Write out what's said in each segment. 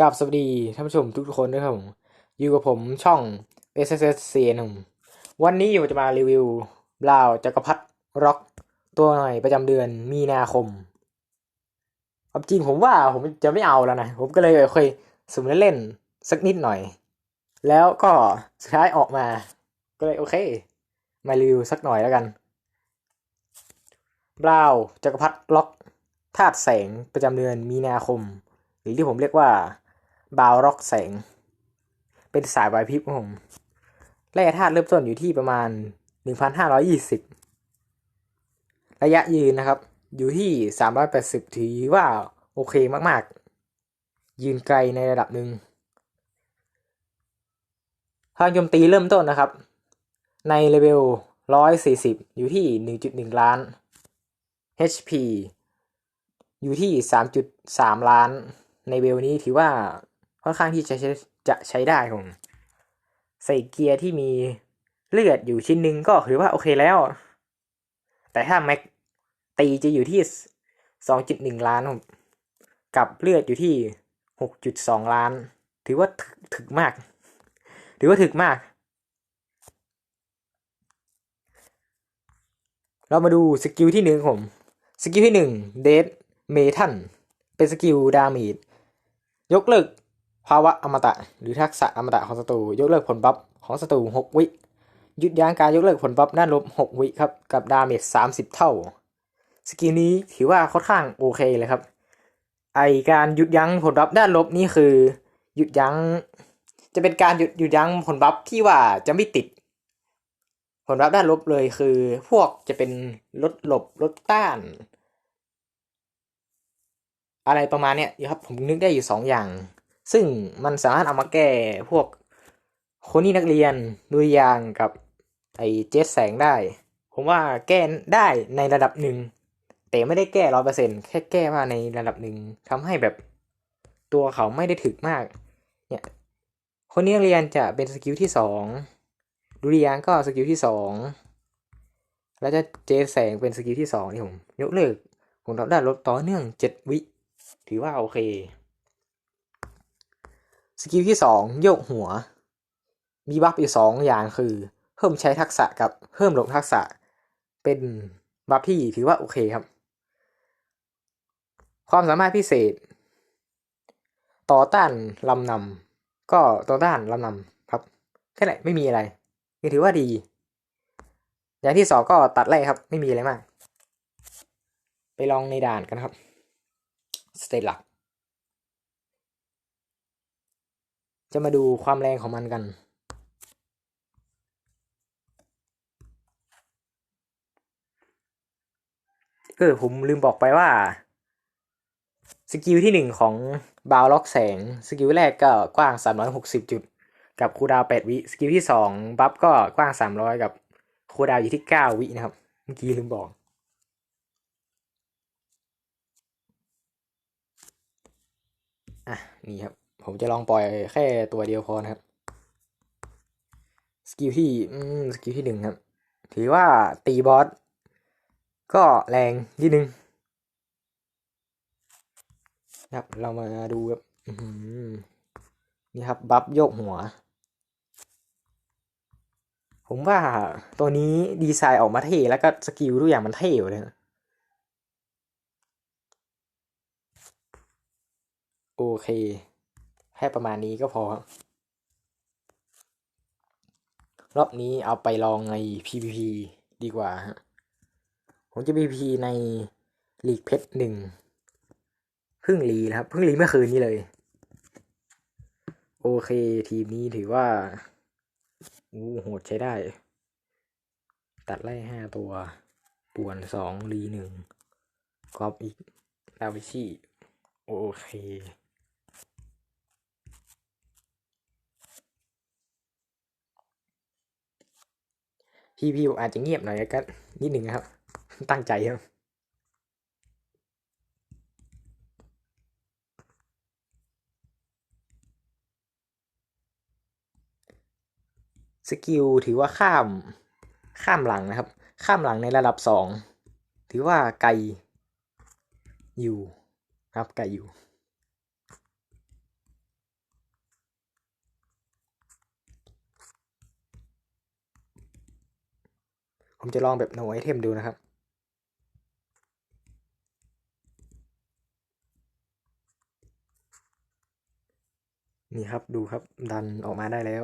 กับสวัสดีท่านผู้ชมทุกคนด้วยครับผมอยู่กับผมช่อง s s s c n วันนี้อยู่จะมารีวิวบราวจักรพรรดิร็อกตัวหม่อยประจำเดือนมีนาคมความจริงผมว่าผมจะไม่เอาแล้วนะ ผมก็เลยเคยสมเล่นๆสักนิดหน่อย แล้วก็สุดท้ายออกมา ก็เลยโอเค มารีวิวสักหน่อยแล้วกันบราวจักรพรรดิล็อกธาตุแสงประจำเดือนมีนาคม หรือที่ผมเรียกว่า บาวร็อกแสง เป็นสายไวพริบของผมแร่ธาตุเริ่มต้นอยู่ที่ประมาณ 1,520 ระยะยืนนะครับ อยู่ที่ 380 ถือว่าโอเคมาก ๆ ยืนไกลในระดับหนึ่งพลังโจมตีเริ่มต้นนะครับ ในเลเวล 140 อยู่ที่ 1.1 ล้าน HP อยู่ที่ 3.3 ล้าน ในเวลนี้ถือว่า ค่อนข้างที่จะใช้จะใช้ได้ผม ใส่เกียร์ที่มีเลือดอยู่ชิ้นหนึ่งก็ถือว่าโอเคแล้ว แต่ถ้าแม็กตีจะอยู่ที่2.1ล้านผมกับเลือดอยู่ที่6.2ล้าน ถือว่าถึกถึกมาก ถือว่าถึกมาก เรามาดูสกิลที่หนึ่งผม สกิลที่หนึ่งเดดเมทันเป็นสกิลดาเมจยกเลิก ภาวะอมตะ หรือทักษะอมตะของศัตรูยกเลิกผลบัฟของศัตรูหกวิยุดยั้งการยกเลิกผลบัฟด้านลบหกวิครับ กับดาเมจสามสิบเท่า สกิลนี้ถือว่าค่อนข้างโอเคเลยครับ ไอการหยุดยั้งผลบัฟด้านลบนี่คือ หยุดยั้ง จะเป็นการหยุดหยุดยั้งผลบัฟที่ว่าจะไม่ติด ผลลัพธ์ด้านลบเลยคือ พวกจะเป็นลดหลบลดต้าน อะไรประมาณเนี้ยครับผมนึกได้อยู่สองอย่าง ซึ่งมันสามารถเอามาแก้พวกคนนี่นักเรียนดุริยางกับไอเจ็ตแสงได้ ผมว่าแก้ได้ในระดับหนึ่ง แต่ไม่ได้แก้ร้อยเปอร์เซ็นแค่แก้มาในระดับหนึ่งทำให้แบบตัวเขาไม่ได้ถึกมาก เนี่ยคนนี้นักเรียนจะเป็นสกิลที่สองดุริยางก็สกิลที่สองแล้วจะเจแสงเป็นสกิลที่สองนี่ผมยกเลิกผมรับได้ลดต่อเนื่องเจ็ดวิ ถือว่าโอเค สกิลที่สองโยกหัว มีบัฟอยู่สองอย่างคือ เพิ่มใช้ทักษะกับเพิ่มลงทักษะ เป็นบัฟที่ถือว่าโอเคครับ ความสามารถพิเศษ ต่อต้านลำนำก็ต่อต้านลำนำครับแค่ไหนไม่มีอะไรนี่ถือว่าดี อย่างที่สองก็ตัดไล่ครับ ไม่มีอะไรมาก ไปลองในด่านกันครับ สเตตหลัก จะมาดูความแรงของมันกัน เออผมลืมบอกไปว่า สกิลที่หนึ่งของบาวล็อกแสง สกิลแรกก็กว้าง 360 จุด กับคูดาว 8 วิ สกิลที่สองบัฟก็กว้าง 300 กับคูดาวอยู่ที่ 9 วินะครับ เมื่อกี้ลืมบอกอะ นี่ครับ ผมจะลองปล่อยแค่ตัวเดียวพอนะครับ สกิลที่สกิลที่หนึ่งครับ ถือว่าตีบอส ก็แรงนิดนึงครับเรามาดูครับนี่ครับ บัฟโยกหัว ผมว่าตัวนี้ดีไซน์ออกมาเท่แล้วก็สกิลทุกอย่างมันเท่เลยนะโอเค ค่ประมาณนี้ก็พอ รอบนี้เอาไปลองใน PVP ดีกว่าฮะผมจะ PVP ในลีกเพชรหนึ่งพิ่งรีนะครับพิ่งรีเมื่อคืนนี้เลย โอเคทีมนี้ถือว่าอู้โหดใช้ได้ ตัดไล่ห้าตัวป่วนสองรีหนึ่งกรอบอีก ดาวิชีโอเค พี่พี่อาจจะเงียบหน่อยก็นิดหนึ่งครับ ตั้งใจครับสกิลถือว่าข้ามข้ามหลังนะครับ ข้ามหลังในระดับสองถือว่าไกลอยู่ครับไกลอยู่ ผมจะลองแบบโนไอเทมดูนะครับนี่ครับดูครับดันออกมาได้แล้ว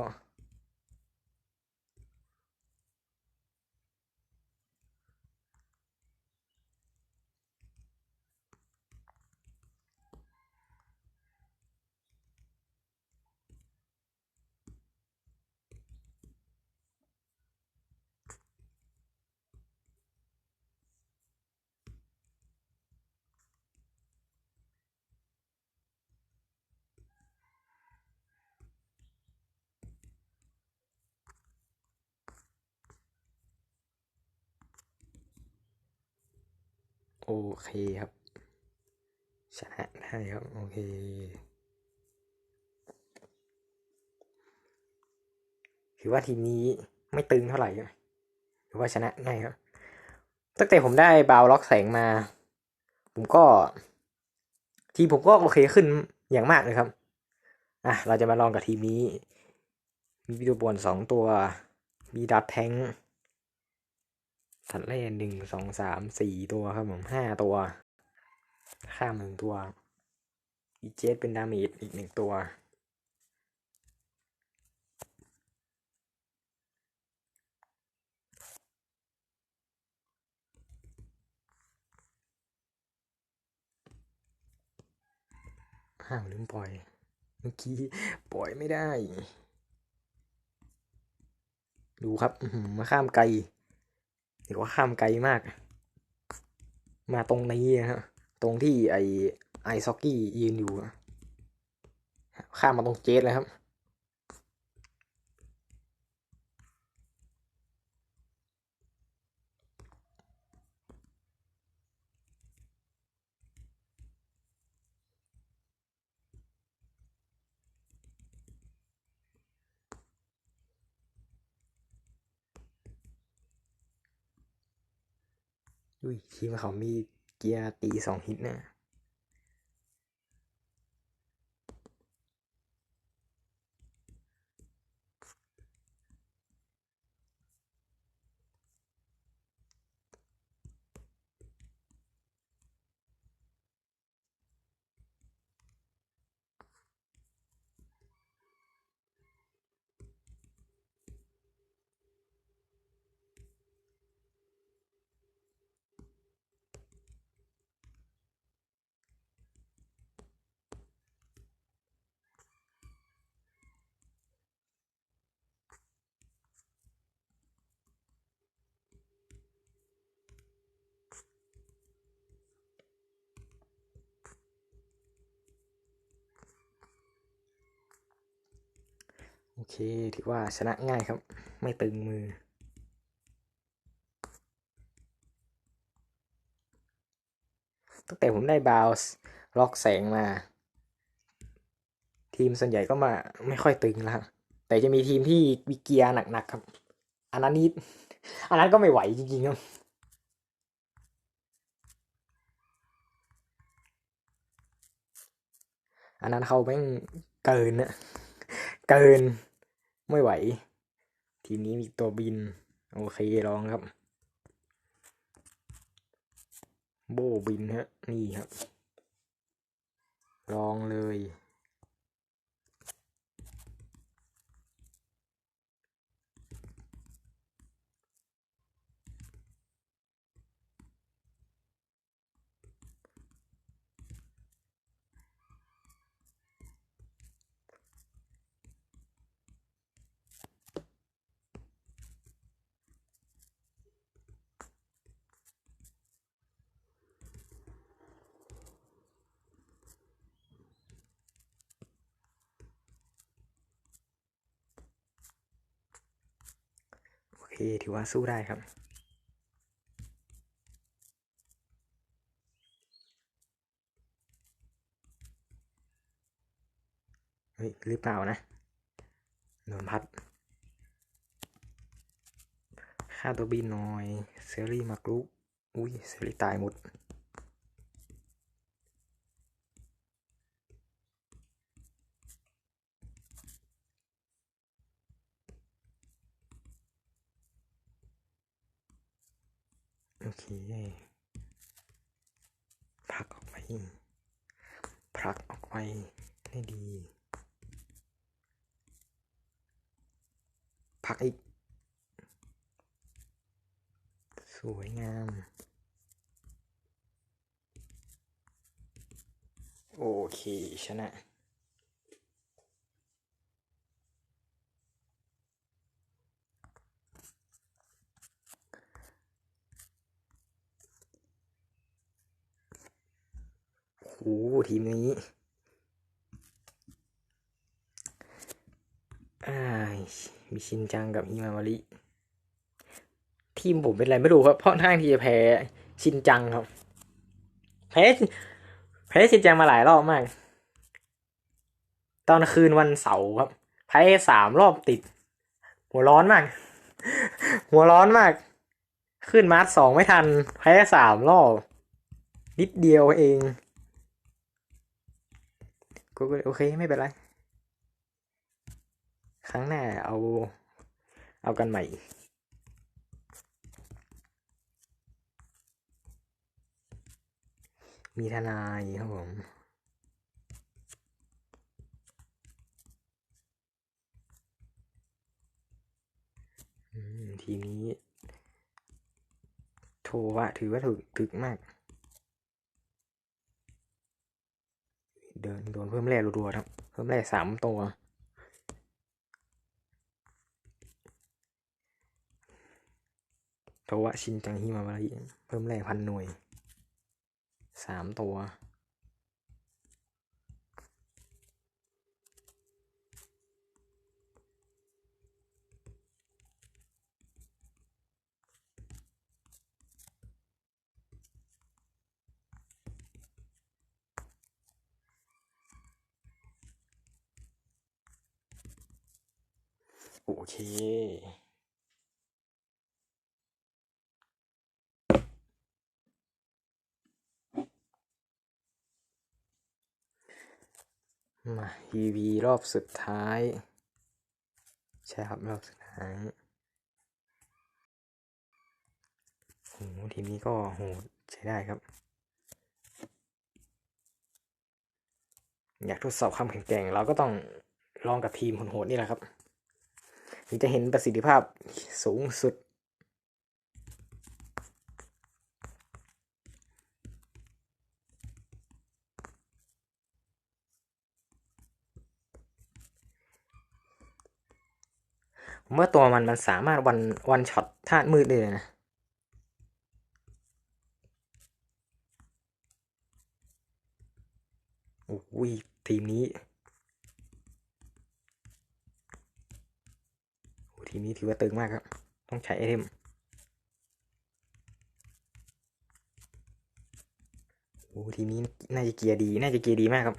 โอเคครับชนะได้ครับ โอเค ถือว่าทีมนี้ไม่ตึงเท่าไหร่นะถือว่าชนะง่ายครับ ตั้งแต่ผมได้บาวล็อกแสงมา ผมก็ ทีผมก็โอเคขึ้นอย่างมากเลยครับ อะ เราจะมาลองกับทีมนี้ มีวิดีโอปวนสองตัว มีดับแทง สัตว์เล่นหนึ่งสองสามสี่ตัวครับผมห้าตัว ข้ามหนึ่งตัว อีเจสเป็นดาเมจอีกหนึ่งตัวห้ามลืมปล่อย เมื่อกี้ปล่อยไม่ได้ ดูครับมาข้ามไกล ถือว่าข้ามไกลมาก มาตรงนี้นะฮะ ตรงที่ไอไอซ็อกกี้ยืนอยู่ ข้ามมาตรงเจสเลยครับ อุ้ยทีมเขามีเกียร์ตีสองฮิตนะ โอเค ถือว่าชนะง่ายครับ ไม่ตึงมือ ตั้งแต่ผมได้บาวส์ล็อกแสงมา ทีมส่วนใหญ่ก็มาไม่ค่อยตึงแล้วแต่จะมีทีมที่มีเกียร์หนักๆครับ อันนั้นนี่อันนั้นก็ไม่ไหวจริงๆครับอันนั้นเขาแม่งเกินอะเกิน ไม่ไหว ทีนี้มีตัวบิน โอเคลองครับ โบบินฮะ นี่ครับ ลองเลย ที่ถือว่าสู้ได้ครับ เฮ้ยหรือเปล่านะโดนพัดค่าตัวบินหน่อย เซรี่มากรุอุ้ย เซรี่ตายหมด เคผลักออกไปผลักออกไปได้ดีผลักอีก สวยงาม โอเคชนะ หทีมนี้อ้มีชินจังกับฮิมาวาริทีมผมเป็นไรไม่รู้ครับ เพราะทางที่จะแพ้ชินจังครับ แพ้แพ้ชินจังมาหลายรอบมาก ตอนคืนวันเสาร์ครับ แพ้สามรอบติด หัวร้อนมาก หัวร้อนมาก ขึ้นมาร์ทสองไม่ทัน แพ้สามรอบ นิดเดียวเอง ก็โอเคไม่เป็นไร ครั้งหน้าเอา เอากันใหม่มีทนายครับผม ทีนี้ โทวะถือว่าถึกถึกมาก เดินโดนเพิ่มแร่รัวๆครับ เพิ่มแร่สามตัว โทวะชินจังฮิมาวาริเพิ่มแร่พันหน่วยสามตัว โอเค มา EV รอบสุดท้าย ใช่ครับ รอบสุดท้ายโหทีมนี้ก็โหใช้ได้ครับ อยากทดสอบความแข็งแกร่ง เราก็ต้องลองกับทีมโหดๆนี่แหละครับ ถึงจะเห็นประสิทธิภาพสูงสุด เมื่อตัวมันมันสามารถวันวันช็อตธาตุมืดได้เลยนะโอ้ยทีมนี้โอ้ ทีนี้ถือว่าตึงมากครับ ต้องใช้ไอเทมโอ้ทีนี้น่าจะเกียร์ดี น่าจะเกียร์ดีมากครับ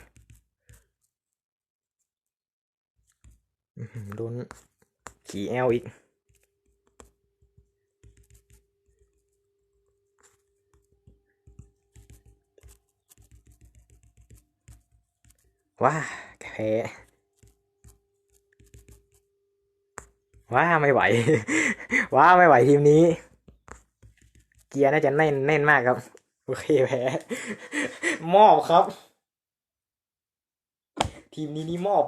โดนขี่แอลอีก ว้าแพ้ ว้าไม่ไหว ว้าไม่ไหวทีมนี้ เกียร์น่าจะแน่นแน่นมากครับ โอเคแพ้มอบครับ ทีมนี้นี่มอบ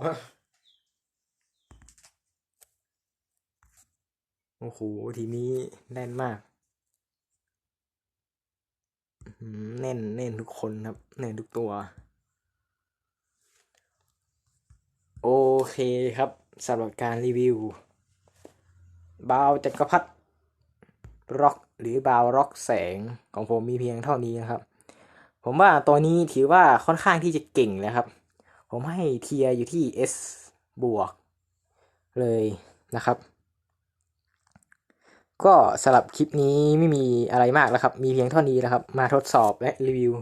โอ้โหทีมนี้แน่นมากแน่นแน่นทุกคนครับแน่นทุกตัว โอเคครับสำหรับการรีวิว บาวจักรพรรดิร็อกหรือบาวร็อกแสงของผมมีเพียงเท่านี้นะครับ ผมว่าตัวนี้ถือว่าค่อนข้างที่จะเก่งแล้วครับ ผมให้เทียอยู่ที่ S บวกเลยนะครับ ก็สำหรับคลิปนี้ไม่มีอะไรมากแล้วครับ มีเพียงเท่านี้นะครับ มาทดสอบและรีวิว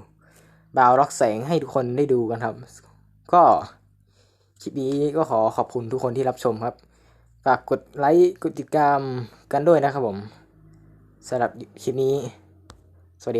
บาวร็อกแสงให้ทุกคนได้ดูกันครับ ก็คลิปนี้ก็ขอขอบคุณทุกคนที่รับชมครับ ฝากกดไลค์กดติดตามกันด้วยนะครับผมสำหรับคลิปนี้ สวัสดีครับ